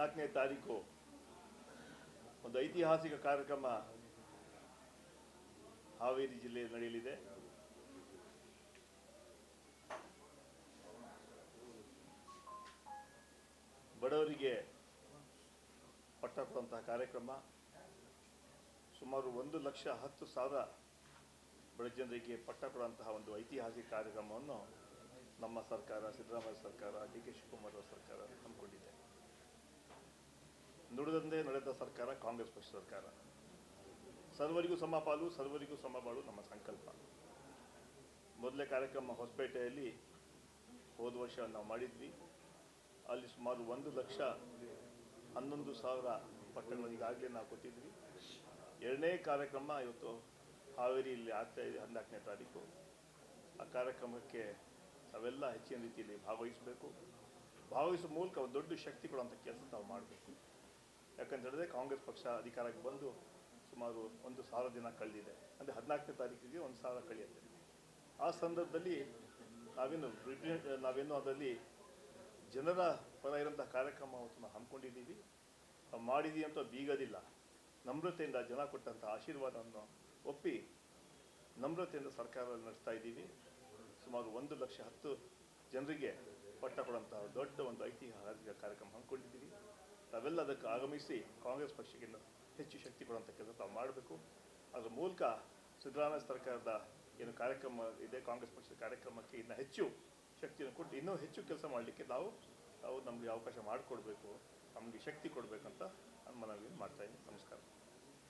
ಹದಿನಾಲ್ಕನೇ ತಾರೀಕು ಒಂದು ಐತಿಹಾಸಿಕ ಕಾರ್ಯಕ್ರಮ ಹಾವೇರಿ ಜಿಲ್ಲೆಯಲ್ಲಿ ನಡೆಯಲಿದೆ. ಬಡವರಿಗೆ ಪಟ್ಟ ಕೊಡುವಂತಹ ಕಾರ್ಯಕ್ರಮ. ಸುಮಾರು ಒಂದು ಲಕ್ಷ ಹತ್ತು ಸಾವಿರ ಬಡ ಜನರಿಗೆ ಪಟ್ಟ ಕೊಡುವಂತಹ ಒಂದು ಐತಿಹಾಸಿಕ ಕಾರ್ಯಕ್ರಮವನ್ನು ನಮ್ಮ ಸರ್ಕಾರ, ಸಿದ್ದರಾಮಯ್ಯ ಸರ್ಕಾರ, ಡಿ ಕೆ ಶಿವಕುಮಾರ್ ಸರ್ಕಾರ ಕಾಂಗ್ರೆಸ್ ಪಕ್ಷ ಸರ್ಕಾರ. ಸರ್ವರಿಗೂ ಸಮಪಾಲು ಸರ್ವರಿಗೂ ಸಮಬಾಳು ನಮ್ಮ ಸಂಕಲ್ಪ. ಮೊದಲೇ ಕಾರ್ಯಕ್ರಮ ಹೊಸಪೇಟೆಯಲ್ಲಿ ಹೋದ ವರ್ಷ ನಾವು ಮಾಡಿದ್ವಿ. ಅಲ್ಲಿ ಸುಮಾರು ಒಂದು ಲಕ್ಷ ಹನ್ನೊಂದು ಸಾವಿರ ಪಟ್ಟಣಗಳು ಈಗಾಗಲೇ ನಾವು ಕೊಟ್ಟಿದ್ವಿ. ಎರಡನೇ ಕಾರ್ಯಕ್ರಮ ಇವತ್ತು ಹಾವೇರಿಯಲ್ಲಿ ಆಗ್ತಾ ಇದೆ, ಹದಿನಾಲ್ಕನೇ ತಾರೀಕು. ಆ ಕಾರ್ಯಕ್ರಮಕ್ಕೆ ನಾವೆಲ್ಲ ಹೆಚ್ಚಿನ ರೀತಿಯಲ್ಲಿ ಭಾಗವಹಿಸಬೇಕು. ಭಾಗವಹಿಸುವ ಮೂಲಕ ದೊಡ್ಡ ಶಕ್ತಿ ಕೊಡುವಂಥ ಕೆಲಸ ನಾವು ಮಾಡಬೇಕು. ಯಾಕಂತ ಹೇಳಿದ್ರೆ ಕಾಂಗ್ರೆಸ್ ಪಕ್ಷ ಅಧಿಕಾರಕ್ಕೆ ಬಂದು ಸುಮಾರು ಒಂದು ಸಾವಿರ ದಿನ ಕಳೆದಿದೆ. ಅಂದರೆ ಹದಿನಾಲ್ಕನೇ ತಾರೀಕಿಗೆ ಒಂದು ಸಾವಿರ ಕಳೆಯುತ್ತೆ. ಆ ಸಂದರ್ಭದಲ್ಲಿ ನಾವೇನು ಬ್ರಿಟಿಷ್ ನಾವೇನು ಅದರಲ್ಲಿ ಜನರ ಪರ ಇರೋಂಥ ಕಾರ್ಯಕ್ರಮವನ್ನು ಹಮ್ಮಿಕೊಂಡಿದ್ದೀವಿ. ಮಾಡಿದ್ದೀವಿ ಅಂತ ಬೀಗದಿಲ್ಲ. ನಮ್ರತೆಯಿಂದ ಜನ ಕೊಟ್ಟಂಥ ಆಶೀರ್ವಾದವನ್ನು ಒಪ್ಪಿ ನಮ್ರತೆಯಿಂದ ಸರ್ಕಾರ ನಡೆಸ್ತಾ ಇದ್ದೀವಿ. ಸುಮಾರು ಒಂದು ಲಕ್ಷ ಹತ್ತು ಜನರಿಗೆ ಪಟ್ಟ ಕೊಡುವಂತಹ ದೊಡ್ಡ ಒಂದು ಐತಿಹಾಸಿಕ ಕಾರ್ಯಕ್ರಮ ಹಮ್ಮಿಕೊಂಡಿದ್ದೀವಿ. ನಾವೆಲ್ಲ ಅದಕ್ಕೆ ಆಗಮಿಸಿ ಕಾಂಗ್ರೆಸ್ ಪಕ್ಷಕ್ಕೆ ಹೆಚ್ಚು ಶಕ್ತಿ ಕೊಡುವಂಥ ಕೆಲಸ ತಾವು ಮಾಡಬೇಕು. ಅದರ ಮೂಲಕ ಸಿದ್ದರಾಮಯ್ಯ ಸರ್ಕಾರದ ಏನು ಕಾರ್ಯಕ್ರಮ ಇದೆ, ಕಾಂಗ್ರೆಸ್ ಪಕ್ಷದ ಕಾರ್ಯಕ್ರಮಕ್ಕೆ ಇನ್ನೂ ಹೆಚ್ಚು ಶಕ್ತಿಯನ್ನು ಕೊಟ್ಟು ಇನ್ನೂ ಹೆಚ್ಚು ಕೆಲಸ ಮಾಡಲಿಕ್ಕೆ ನಾವು ನಾವು ನಮಗೆ ಅವಕಾಶ ಮಾಡಿಕೊಡ್ಬೇಕು, ನಮಗೆ ಶಕ್ತಿ ಕೊಡಬೇಕಂತ ಮಾಡ್ತಾ ಇದ್ದೀನಿ. ನಮಸ್ಕಾರ.